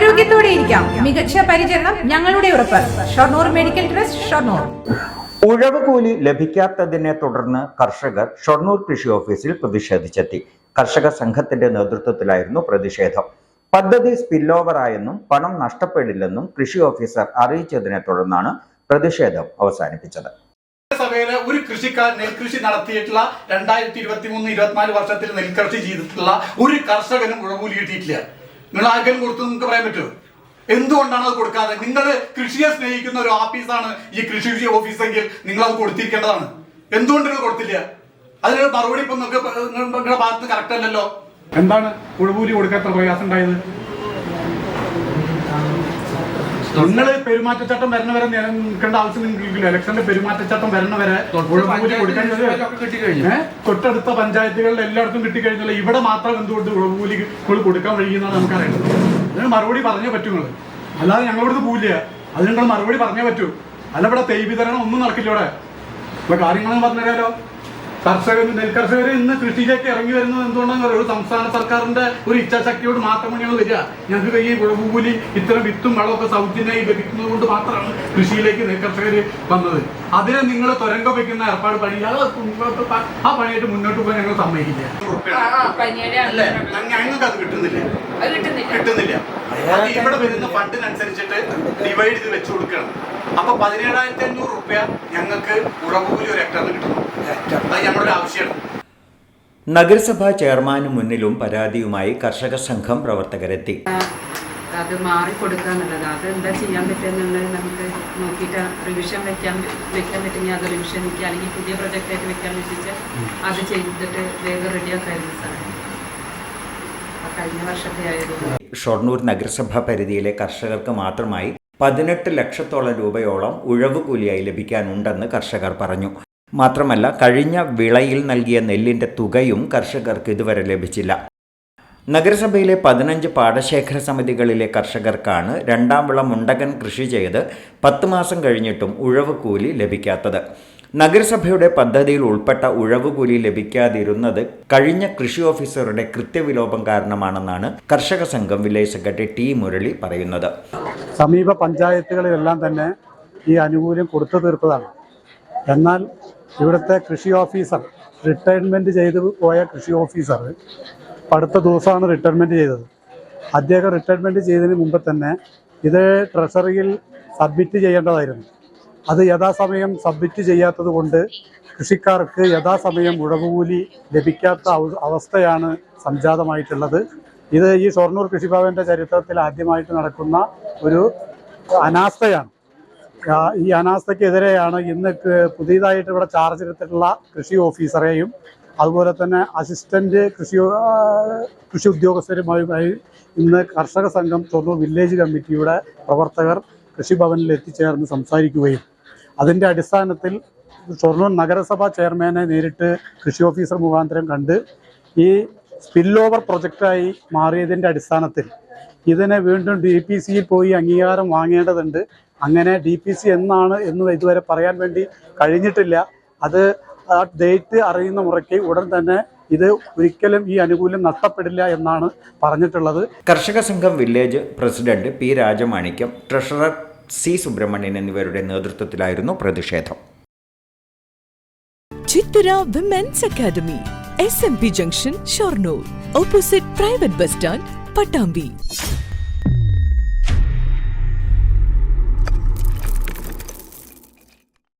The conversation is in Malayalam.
ആരോഗ്യത്തോടെ ഇരിക്കാം. മികച്ച പരിചരണം ഞങ്ങളുടെ ഉറപ്പ്. Shoranur medical trust Shoranur. ഉഴവ് കൂലി ലഭിക്കാത്തതിനെ തുടർന്ന് കർഷകർ ഷൊർണൂർ കൃഷി ഓഫീസിൽ പ്രതിഷേധിച്ചെത്തി. കർഷക സംഘത്തിന്റെ നേതൃത്വത്തിലായിരുന്നു പ്രതിഷേധം. പദ്ധതി സ്പില്ലോവറായെന്നും പണം നഷ്ടപ്പെടില്ലെന്നും കൃഷി ഓഫീസർ അറിയിച്ചതിനെ തുടർന്നാണ് പ്രതിഷേധം അവസാനിപ്പിച്ചത്. സഭയിലെ ഒരു കൃഷിക്കാർ നെൽകൃഷി നടത്തിയിട്ടുള്ള രണ്ടായിരത്തി ഇരുപത്തി മൂന്ന് ഇരുപത്തിനാല് വർഷത്തിൽ നെൽകൃഷി ചെയ്തിട്ടുള്ള ഒരു കർഷകനും ഉഴവൂലി കിട്ടിയിട്ടില്ല. നിങ്ങൾ ആർക്കെങ്കിലും കൊടുത്തു നിങ്ങൾക്ക് പറയാൻ പറ്റുമോ? എന്തുകൊണ്ടാണ് അത് കൊടുക്കാതെ? നിങ്ങൾ കൃഷിയെ സ്നേഹിക്കുന്ന ഒരു ഓഫീസാണ് ഈ കൃഷി ഓഫീസെങ്കിൽ നിങ്ങൾ അത് കൊടുത്തിരിക്കേണ്ടതാണ്. എന്തുകൊണ്ട് നിങ്ങൾ കൊടുത്തില്ല? അതിനൊരു മറുപടി ഇപ്പൊ നിങ്ങൾക്ക് നിങ്ങളുടെ ഭാഗത്ത് കറക്റ്റ് അല്ലല്ലോ. എന്താണ്? ഉഴവൂലി കൊടുക്കാത്ത പ്രയാസം ഉണ്ടായത്? നിങ്ങൾ പെരുമാറ്റച്ചട്ടം വരണ വരെ നിൽക്കേണ്ട ആവശ്യം നിങ്ങൾക്കില്ല. ഇലക്ഷന്റെ പെരുമാറ്റച്ചട്ടം വരണ വരെ? തൊട്ടടുത്ത പഞ്ചായത്തുകളിൽ എല്ലായിടത്തും കിട്ടിക്കഴിഞ്ഞാൽ ഇവിടെ മാത്രം എന്തുകൊണ്ട് ഉളവുകൂലി കൊടുക്കാൻ കഴിയുന്നതാണ് നമുക്കറിയുന്നത് അതിന് മറുപടി പറഞ്ഞേ പറ്റൂ നിങ്ങൾ അല്ലാതെ ഞങ്ങളോട് പോവില്ല അതിനുള്ള നിങ്ങൾ മറുപടി പറഞ്ഞേ പറ്റൂ. അല്ല ഇവിടെ തൈ വിതരണം ഒന്നും നടക്കില്ല ഇവിടെ. ഇപ്പൊ കാര്യങ്ങളെന്ന് പറഞ്ഞുതരാലോ. കർഷകർ നെൽകർഷകർ ഇന്ന് കൃഷിയിലേക്ക് ഇറങ്ങി വരുന്നത് എന്തുകൊണ്ടാണ്? ഒരു സംസ്ഥാന സർക്കാരിന്റെ ഒരു ഇച്ഛാശക്തിയോട് മാത്രമാണ് ഞങ്ങൾ വരിക. ഞങ്ങൾക്ക് ഈ വിളവുകൂലി ഇത്തരം വിത്തും വളമൊക്കെ സൗജന്യമായി ലഭിക്കുന്നത് കൊണ്ട് മാത്രമാണ് കൃഷിയിലേക്ക് നെൽകർഷകർ വന്നത്. അതിനെ നിങ്ങൾ തുരങ്ക വയ്ക്കുന്ന ഏർപ്പാട് പണി അത് ആ പണിയായിട്ട് മുന്നോട്ട് പോകാൻ ഞങ്ങൾ സമ്മതിക്കില്ല. അല്ലേ? ഞങ്ങൾക്ക് അത് കിട്ടുന്നില്ല. കിട്ടുന്നില്ല. ഇവിടെ വരുന്ന ഫണ്ടിനനുസരിച്ചിട്ട് ഡിവൈഡ് ചെയ്ത് വെച്ചു കൊടുക്കണം. അപ്പൊ പതിനേഴായിരത്തി അഞ്ഞൂറ് റുപ്യ ഞങ്ങൾക്ക് ഉറവുകൂലി ഒരു ഹെക്ടറിന് കിട്ടുന്നു. നഗരസഭാ ചെയർമാന് മുന്നിലും പരാതിയുമായി കർഷക സംഘം പ്രവർത്തകരെത്തി. അത് മാറിക്കൊടുക്കുക എന്നുള്ളത്. അത് എന്താ ചെയ്യാൻ പറ്റുമെന്നുള്ളത് നമുക്ക് നോക്കിയിട്ട് റിവിഷൻ വെക്കാൻ വെക്കാൻ പറ്റുമെങ്കിൽ അത് റിവിഷൻ വെക്കുക അല്ലെങ്കിൽ പുതിയ പ്രൊജക്റ്റായിട്ട് വെക്കാൻ വെച്ചിട്ട് അത് ചെയ്തിട്ട് വേഗം റെഡിയാക്കായിരുന്നു സാർ കഴിഞ്ഞ വർഷത്തെ ആയിരുന്നു ഷൊർണൂർ നഗരസഭാ പരിധിയിലെ കർഷകർക്ക് മാത്രമായി പതിനെട്ട് ലക്ഷത്തോളം രൂപയോളം ഉഴവ് കൂലിയായി ലഭിക്കാനുണ്ടെന്ന് കർഷകർ പറഞ്ഞു. മാത്രമല്ല കഴിഞ്ഞ വിളയിൽ നൽകിയ നെല്ലിന്റെ തുകയും കർഷകർക്ക് ഇതുവരെ ലഭിച്ചില്ല. നഗരസഭയിലെ പതിനഞ്ച് പാടശേഖര സമിതികളിലെ കർഷകർക്കാണ് രണ്ടാം വിള മുണ്ടകൻ കൃഷി ചെയ്ത് പത്ത് മാസം കഴിഞ്ഞിട്ടും ഉഴവ് കൂലി ലഭിക്കാത്തത്. നഗരസഭയുടെ പദ്ധതിയിൽ ഉൾപ്പെട്ട ഉഴവ് കൂലി ലഭിക്കാതിരുന്നത് കഴിഞ്ഞ കൃഷി ഓഫീസറുടെ കൃത്യവിലോപം കാരണമാണെന്നാണ് കർഷക സംഘം വില്ലേജ് സെക്രട്ടറി ടി മുരളി പറയുന്നത്. സമീപ പഞ്ചായത്തുകളിലെല്ലാം തന്നെ ഈ ആനുകൂല്യം കൊടുത്തു തീർത്തതാണ്. എന്നാൽ ഇവിടുത്തെ കൃഷി ഓഫീസർ റിട്ടയർമെന്റ് ചെയ്ത് പോയ കൃഷി ഓഫീസർ അടുത്ത ദിവസമാണ് റിട്ടയർമെന്റ് ചെയ്തത്. അദ്ദേഹം റിട്ടയർമെന്റ് ചെയ്തതിന് മുമ്പ് തന്നെ ഇത് ട്രഷറിയിൽ സബ്മിറ്റ് ചെയ്യേണ്ടതായിരുന്നു. അത് യഥാസമയം സബ്മിറ്റ് ചെയ്യാത്തത് കൊണ്ട് കൃഷിക്കാർക്ക് യഥാസമയം ഉഴവുകൂലി ലഭിക്കാത്ത അവസ്ഥയാണ് സംജാതമായിട്ടുള്ളത്. ഇത് ഈ ഷൊർണൂർ കൃഷിഭവന്റെ ചരിത്രത്തിൽ ആദ്യമായിട്ട് നടക്കുന്ന ഒരു അനാസ്ഥയാണ്. ഈ അനാസ്ഥക്കെതിരെയാണ് ഇന്ന് പുതിയതായിട്ട് ഇവിടെ ചാർജ് എടുത്തിട്ടുള്ള കൃഷി ഓഫീസറെയും അതുപോലെ തന്നെ അസിസ്റ്റന്റ് കൃഷി കൃഷി ഉദ്യോഗസ്ഥരുമായി ഇന്ന് കർഷക സംഘം തൊണ്ണൂർ വില്ലേജ് കമ്മിറ്റിയുടെ പ്രവർത്തകർ കൃഷിഭവനിൽ എത്തിച്ചേർന്ന് സംസാരിക്കുകയും അതിന്റെ അടിസ്ഥാനത്തിൽ ഷൊർണൂർ നഗരസഭാ ചെയർമാനെ നേരിട്ട് കൃഷി ഓഫീസർ മുഖാന്തരം കണ്ട് ഈ സ്പിൽ ഓവർ പ്രൊജക്റ്റായി മാറിയതിന്റെ അടിസ്ഥാനത്തിൽ ഇതിനെ വീണ്ടും ഡി പോയി അംഗീകാരം വാങ്ങേണ്ടതുണ്ട് അങ്ങനെ ഡി പി സി എന്നാണ് എന്ന് ഇതുവരെ പറയാൻ വേണ്ടി കഴിഞ്ഞിട്ടില്ല. അത് ആ ഡേറ്റ് അറിയുന്ന മുറയ്ക്ക് ഉടൻ തന്നെ ഇത് ഒരിക്കലും ഈ അനുകൂല്യം നഷ്ടപ്പെടില്ല എന്നാണ് പറഞ്ഞിട്ടുള്ളത്. കർഷക സംഘം village president P Rajamanikyam treasurer C Subrahmanian എന്നിവരുടെ നേതൃത്വത്തിലായിരുന്നു പ്രതിഷേധം. Chithara women's academy S M P junction Shoranur opposite private bus stand Pattambi